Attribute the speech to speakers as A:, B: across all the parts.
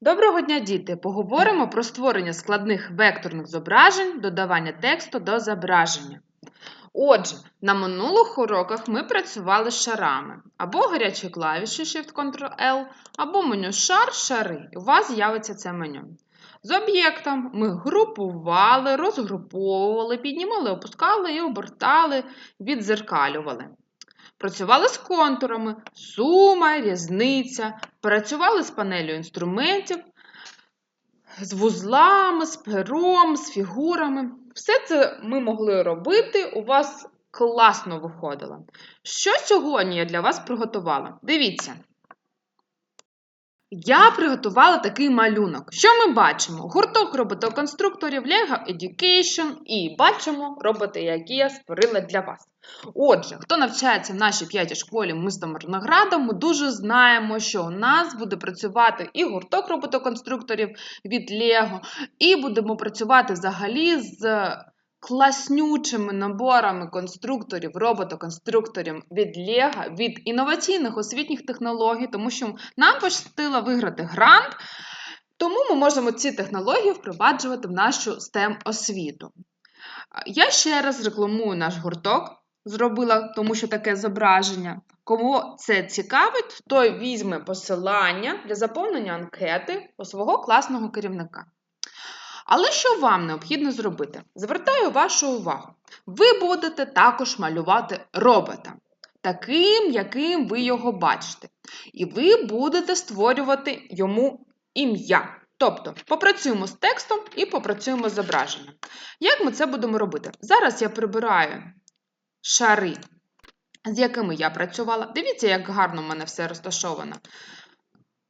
A: Доброго дня, діти! Поговоримо про створення складних векторних зображень, додавання тексту до зображення. Отже, на минулих уроках ми працювали з шарами, або гарячі клавіші Shift-Ctrl-L, або меню шар, шари. У вас з'явиться це меню. З об'єктом ми групували, розгруповували, піднімали, опускали і обертали, відзеркалювали. Працювали з контурами, сума, різниця, працювали з панелью інструментів, з вузлами, з пером, з фігурами. Все це ми могли робити, у вас класно виходило. Що сьогодні я для вас приготувала? Дивіться. Я приготувала такий малюнок. Що ми бачимо? Гурток роботоконструкторів Lego Education і бачимо роботи, які я створила для вас. Отже, хто навчається в нашій п'ятій школі міста Мирнограда, ми дуже знаємо, що у нас буде працювати і гурток роботоконструкторів від Lego, і будемо працювати взагалі з класнючими наборами конструкторів, роботоконструкторів від Lego, від інноваційних освітніх технологій, тому що нам пощастило виграти грант, тому ми можемо ці технології впроваджувати в нашу STEM освіту. Я ще раз рекламую наш гурток зробила, тому що таке зображення. Кому це цікавить, той візьме посилання для заповнення анкети у свого класного керівника. Але що вам необхідно зробити? Звертаю вашу увагу. Ви будете також малювати робота, таким, яким ви його бачите. І ви будете створювати йому ім'я. Тобто, попрацюємо з текстом і попрацюємо з зображенням. Як ми це будемо робити? Зараз я прибираю шари, з якими я працювала. Дивіться, як гарно в мене все розташовано.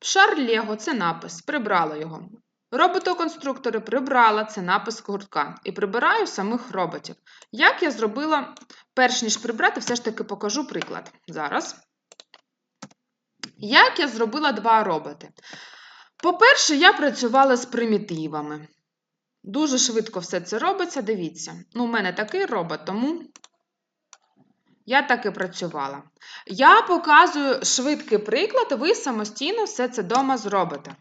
A: Шар Лего це напис, прибрала його. Роботоконструктори прибрала це напис гуртка. І прибираю самих роботів. Як я зробила, перш ніж прибрати, все ж таки покажу приклад. Зараз. Як я зробила два роботи? По-перше, я працювала з примітивами. Дуже швидко все це робиться, дивіться. Ну, У мене такий робот, тому я так і працювала. Я показую швидкий приклад, ви самостійно все це вдома зробите.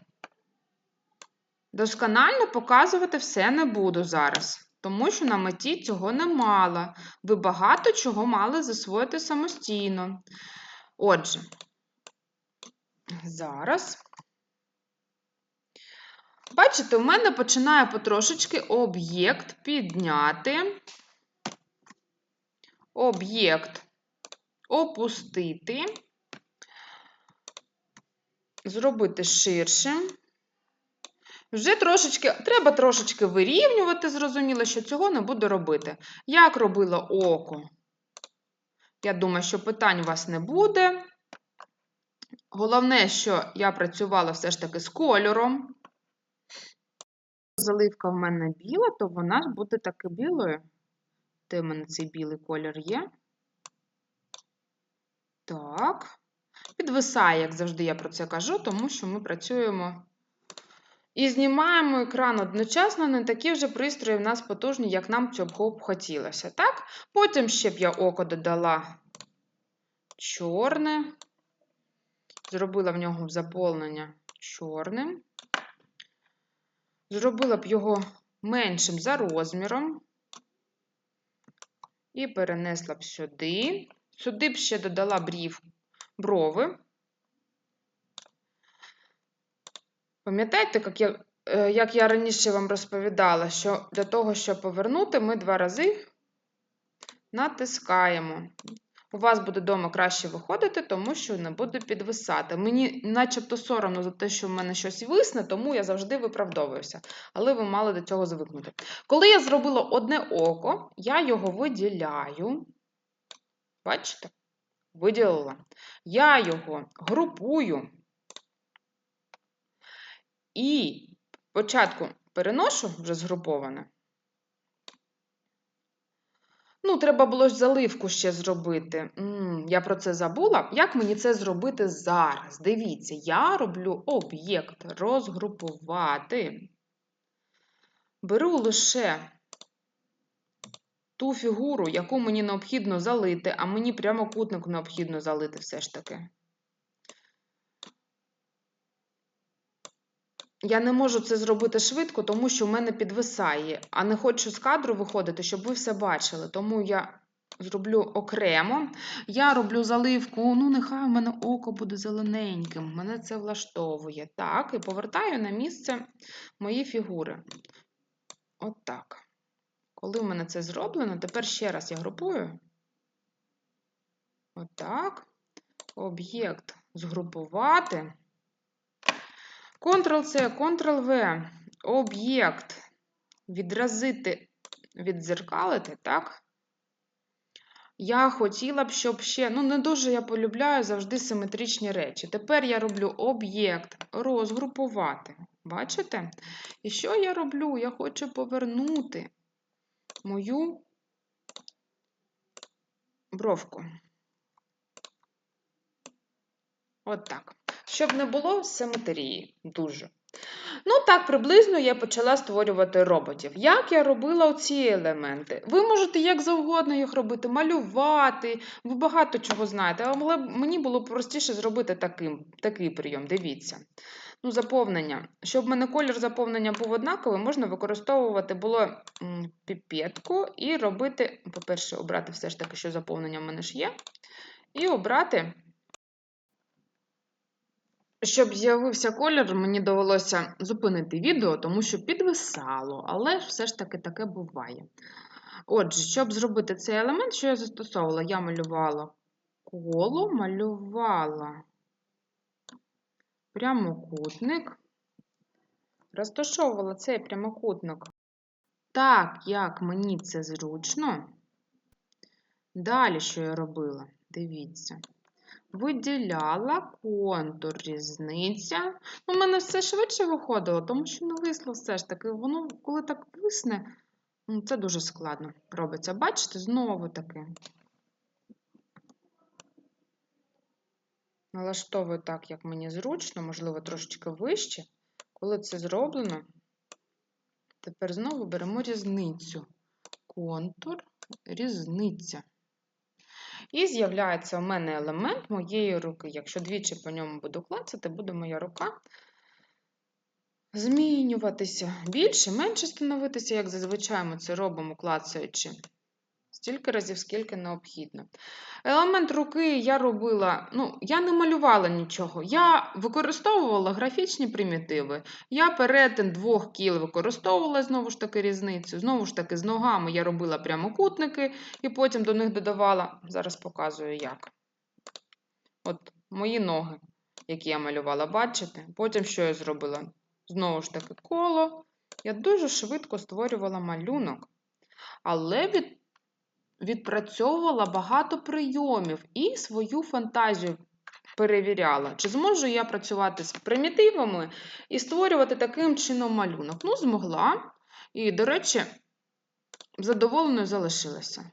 A: Досконально показувати все не буду зараз, тому що на меті цього не мала. Ви багато чого мали засвоїти самостійно. Отже, зараз. Бачите, у мене починає потрошечки об'єкт підняти об'єкт опустити, зробити ширшим. Вже трошечки, треба трошечки вирівнювати, зрозуміло, що цього не буду робити. Як робила око? Я думаю, що питань у вас не буде. Головне, що я працювала все ж таки з кольором. Заливка в мене біла, то вона буде таки білою. Де в мене цей білий колір є? Так. Підвисає, як завжди, я про це кажу, тому що ми працюємо і знімаємо екран одночасно, не такі вже пристрої в нас потужні, як нам цього б хотілося. Так? Потім ще б я око додала чорне, зробила в нього заповнення чорним. Зробила б його меншим за розміром. І перенесла б сюди. Сюди б ще додала брів брови. Пам'ятаєте, як я е, як я раніше вам розповідала, що для того, щоб повернути, ми два рази натискаємо. У вас буде вдома краще виходити, тому що не буде підвисати. Мені начебто соромно за те, що в мене щось висне, тому я завжди виправдовуюся. Але ви мали до цього звикнути. Коли я зробила одне око, я його виділяю. Бачите? Виділила. Я його групую і спочатку переношу вже згруповане. Ну, треба було ж заливку ще зробити. М -м, я про це забула. Як мені це зробити зараз? Дивіться, я роблю об'єкт розгрупувати. Беру лише ту фігуру, яку мені необхідно залити, а мені прямокутник необхідно залити все ж таки. Я не можу це зробити швидко, тому що в мене підвисає, а не хочу з кадру виходити, щоб ви все бачили. Тому я зроблю окремо. Я роблю заливку, ну, нехай у мене око буде зелененьким. Мене це влаштовує. Так, і повертаю на місце мої фігури. От так. Коли в мене це зроблено, тепер ще раз я групую. Отак. Об'єкт згрупувати. Ctrl-C, Ctrl-V. Об'єкт відразити, віддзеркалити, так? Я хотіла б, щоб ще, ну, не дуже я полюбляю завжди симетричні речі. Тепер я роблю об'єкт розгрупувати. Бачите? І що я роблю? Я хочу повернути мою бровку. От так. Щоб не було симетрії дуже. Ну, так, приблизно я почала створювати роботів. Як я робила ці елементи? Ви можете як завгодно їх робити, малювати, ви багато чого знаєте, але мені було простіше зробити таким, такий прийом. Дивіться. Ну, Заповнення. Щоб в мене колір заповнення був однаковий, можна використовувати було піпетку і робити, по-перше, обрати все ж таки, що заповнення в мене ж є, і обрати. Щоб з'явився колір, мені довелося зупинити відео, тому що підвисало, але все ж таки таке буває. Отже, щоб зробити цей елемент, що я застосовувала? Я малювала коло, малювала прямокутник, розташовувала цей прямокутник так, як мені це зручно. Далі, що я робила? Дивіться виділяла контур, різниця. У мене все швидше виходило, тому що не висло все ж таки. Воно, коли так висне, ну, це дуже складно робиться. Бачите, знову таки. Налаштовую так, як мені зручно, можливо, трошечки вище. Коли це зроблено, тепер знову беремо різницю. Контур, різниця. І з'являється у мене елемент моєї руки. Якщо двічі по ньому буду клацати, буде моя рука змінюватися. Більше, менше становитися, як зазвичай ми це робимо, клацаючи стільки разів, скільки необхідно. Елемент руки я робила, ну, я не малювала нічого. Я використовувала графічні примітиви. Я перетин двох кіл використовувала знову ж таки різницю. Знову ж таки, з ногами я робила прямокутники і потім до них додавала. Зараз показую як. От мої ноги, які я малювала, бачите? Потім що я зробила? Знову ж таки, коло. Я дуже швидко створювала малюнок. Але від відпрацьовувала багато прийомів і свою фантазію перевіряла, чи зможу я працювати з примітивами і створювати таким чином малюнок. Ну, змогла. І, до речі, задоволеною залишилася.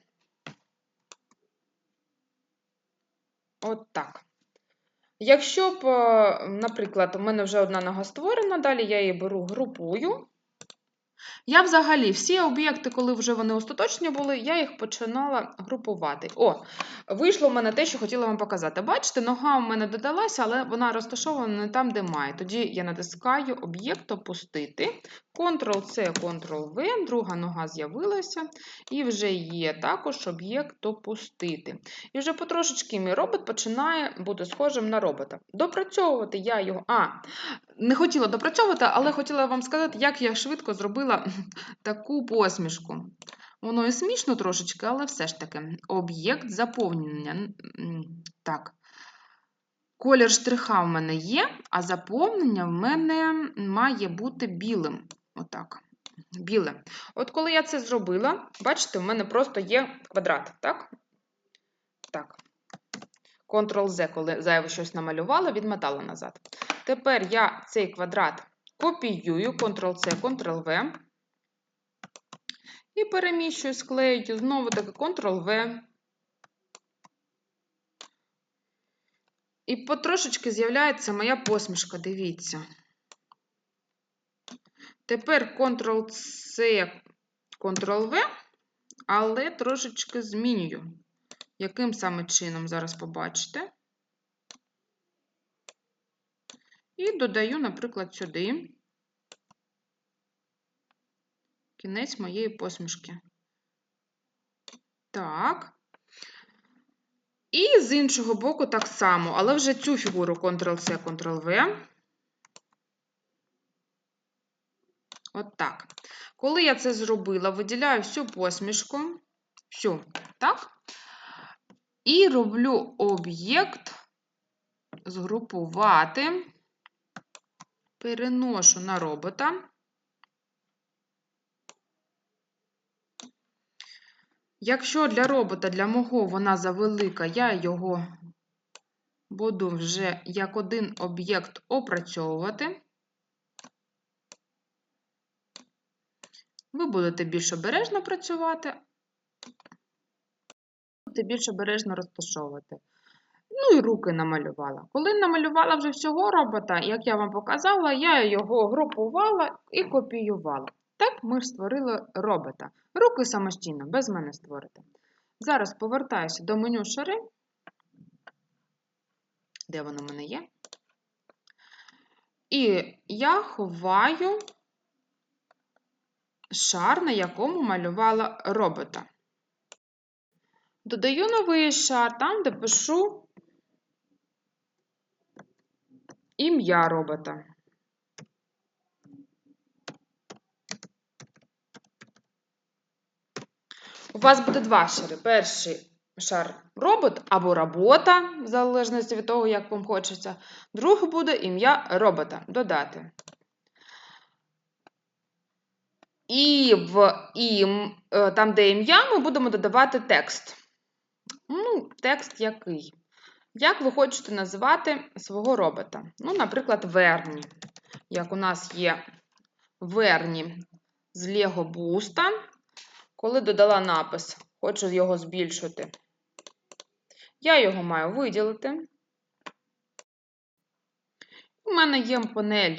A: От так. Якщо б, е, наприклад, у мене вже одна нога створена, далі я її беру групую. Я взагалі всі об'єкти, коли вже вони остаточні були, я їх починала групувати. О, вийшло в мене те, що хотіла вам показати. Бачите, нога у мене додалася, але вона розташована не там, де має. Тоді я натискаю об'єкт опустити. Ctrl-C, Ctrl-V, друга нога з'явилася, і вже є також об'єкт опустити. І вже потрошечки мій робот починає бути схожим на робота. Допрацьовувати я його. А, не хотіла допрацьовувати, але хотіла вам сказати, як я швидко зробила таку посмішку. Воно і смішно трошечки, але все ж таки об'єкт заповнення. Так. Колір штриха в мене є, а заповнення в мене має бути білим. Отак. Біле. От коли я це зробила, бачите, в мене просто є квадрат, так? Так. Ctrl-Z, коли зайве щось намалювала, відмотала назад. Тепер я цей квадрат копіюю, Ctrl-C, Ctrl-V. І переміщую, склею, знову таки Ctrl-V. І потрошечки з'являється моя посмішка, дивіться. Тепер Ctrl-C, Ctrl-V, але трошечки змінюю. Яким саме чином зараз побачите. І додаю, наприклад, сюди кінець моєї посмішки. Так. І з іншого боку так само, але вже цю фігуру Ctrl-C, Ctrl-V. От так. Коли я це зробила, виділяю всю посмішку, всю, так? І роблю об'єкт згрупувати, переношу на робота. Якщо для робота, для мого вона завелика, я його буду вже як один об'єкт опрацьовувати. Ви будете більш обережно працювати, будете більш обережно розташовувати. Ну і руки намалювала. Коли намалювала вже всього робота, як я вам показала, я його групувала і копіювала. Так ми ж створили робота. Руки самостійно, без мене створити. Зараз повертаюся до меню шари. Де воно в мене є? І я ховаю шар, на якому малювала робота. Додаю новий шар, там, де пишу ім'я робота. У вас буде два шари. Перший шар робот або робота, в залежності від того, як вам хочеться. Другий буде ім'я робота. Додати. І в ім, е, там, де ім'я, ми будемо додавати текст. Ну, текст який? Як ви хочете називати свого робота? Ну, наприклад, Верні. Як у нас є Верні з Лего Буста. Коли додала напис, хочу його збільшити, я його маю виділити. У мене є панель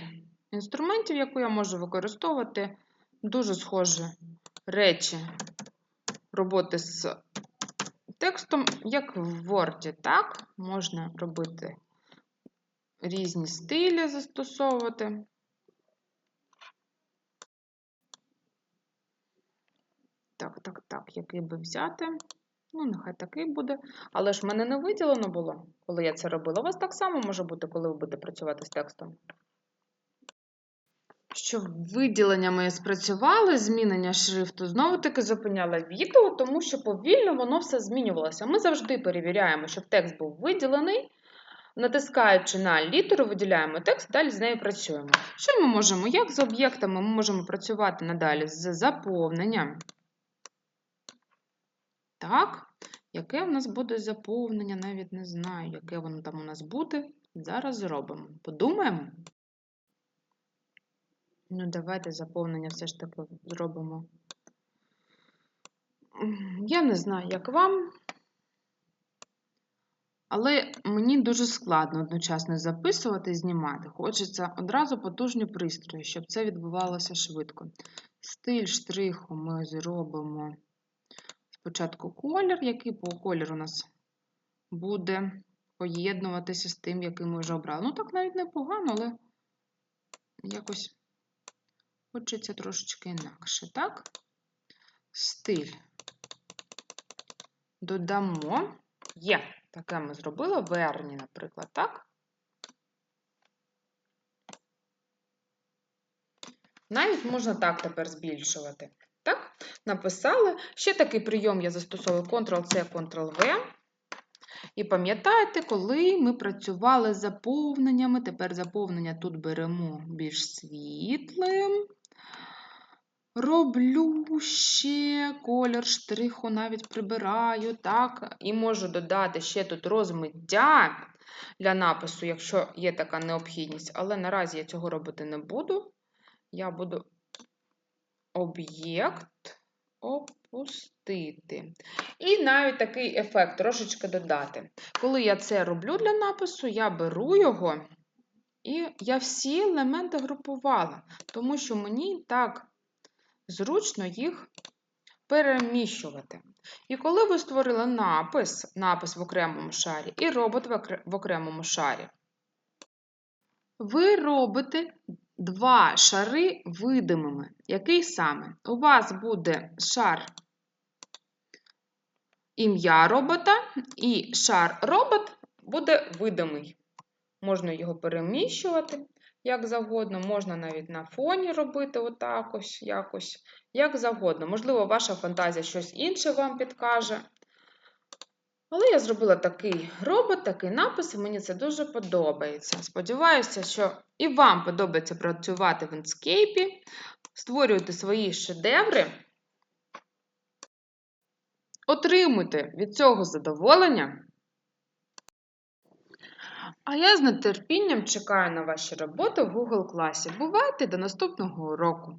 A: інструментів, яку я можу використовувати. Дуже схожі речі роботи з текстом, як в Word, так? Можна робити різні стилі застосовувати. Так, так, так, який би взяти? Ну, нехай такий буде. Але ж в мене не виділено було, коли я це робила. У вас так само може бути, коли ви будете працювати з текстом. Щоб виділення моє спрацювали, змінення шрифту, знову-таки зупиняла відео, тому що повільно воно все змінювалося. Ми завжди перевіряємо, щоб текст був виділений. Натискаючи на літеру, виділяємо текст, далі з нею працюємо. Що ми можемо? Як з об'єктами ми можемо працювати надалі з заповненням? Так, яке в нас буде заповнення? Навіть не знаю, яке воно там у нас буде. Зараз зробимо. Подумаємо. Ну, давайте заповнення все ж таки зробимо. Я не знаю, як вам, але мені дуже складно одночасно записувати і знімати. Хочеться одразу потужні пристрої, щоб це відбувалося швидко. Стиль штриху ми зробимо спочатку колір, який по кольору у нас буде поєднуватися з тим, який ми вже обрали. Ну, так навіть непогано, але якось. Хочеться трошечки інакше, так? Стиль. Додамо. Є. Таке ми зробили. Верні, наприклад, так? Навіть можна так тепер збільшувати. Так? Написали. Ще такий прийом я застосовую Ctrl-C, Ctrl-V. І пам'ятаєте, коли ми працювали з заповненнями, тепер заповнення тут беремо більш світлим. Роблю ще колір штриху, навіть прибираю, так, і можу додати ще тут розмиття для напису, якщо є така необхідність, але наразі я цього робити не буду. Я буду об'єкт опустити. І навіть такий ефект трошечки додати. Коли я це роблю для напису, я беру його і я всі елементи групувала, тому що мені так зручно їх переміщувати. І коли ви створили напис, напис в окремому шарі і робот в окремому шарі, ви робите два шари видимими. Який саме? У вас буде шар ім'я робота, і шар робот буде видимий. Можна його переміщувати як завгодно, можна навіть на фоні робити отак ось, якось, як завгодно. Можливо, ваша фантазія щось інше вам підкаже. Але я зробила такий робот, такий напис, і мені це дуже подобається. Сподіваюся, що і вам подобається працювати в Inkscape, створювати свої шедеври. Отримуйте від цього задоволення. А я з нетерпінням чекаю на ваші роботи в Google класі. Бувайте до наступного уроку!